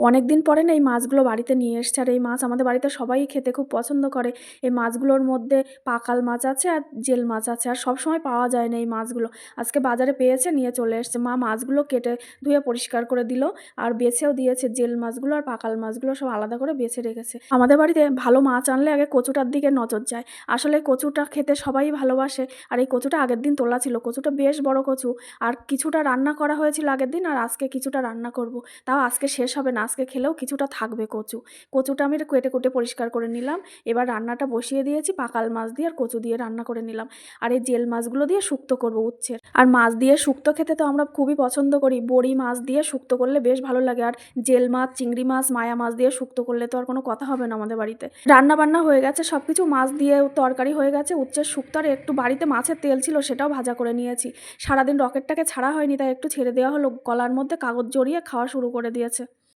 অনেক দিন পরে না এই মাছগুলো বাড়িতে নিয়ে এসছে আর এই মাছ আমাদের বাড়িতে সবাই খেতে খুব পছন্দ করে। এই মাছগুলোর মধ্যে পাকাল মাছ আছে আর জেল মাছ আছে আর সব সময় পাওয়া যায় না এই মাছগুলো। আজকে বাজারে পেয়েছে, নিয়ে চলে এসছে। মা মাছগুলো কেটে ধুয়ে পরিষ্কার করে দিল আর বেছেও দিয়েছে জেল মাছগুলো আর পাকাল মাছগুলো সব আলাদা করে বেছে রেখেছে। আমাদের বাড়িতে ভালো মাছ আনলে আগে কচুটার দিকে নজর যায়। আসলে কচুটা খেতে সবাই ভালোবাসে আর এই কচুটা আগের দিন তোলা ছিল। কচুটা বেশ বড় কচু। আর কিছুটা রান্না করা হয়েছিল আগের দিন আর আজকে কিছুটা রান্না করব। তাও আজকে শেষ হবে না। আজকে খেলেও কিছুটা থাকবে কচু। কচুটা আমি কেটে কুটে পরিষ্কার করে নিলাম। এবার রান্নাটা বসিয়ে দিয়েছি, পাকাল মাছ দিয়ে আর কচু দিয়ে রান্না করে নিলাম। আর এই জেল মাছগুলো দিয়ে শুক্তো করব উচ্ছের আর মাছ দিয়ে শুক্তো খেতে তো আমরা খুবই পছন্দ করি। বড়ি মাছ দিয়ে শুক্তো করলে বেশ ভালো লাগে। আর জেল মাছ, চিংড়ি মাছ, মায়া মাছ দিয়ে শুক্তো করলে তো আর কোনো কথা হবে না আমাদের বাড়িতে। রান্না বান্না হয়ে গেছে সব কিছু মাছ দিয়ে তরকারি হয়ে গেছে। উচ্ছের শুক্তো আর একটু বাড়িতে মাছের তেল ছিল সেটাও ভাজা করে নিয়েছি। সারাদিন রকেটটাকে ছাড়া হয়নি, তাই একটু ছেড়ে দেওয়া হলো। গলার মধ্যে কাগজ জড়িয়ে খাওয়া শুরু করে দিয়েছে।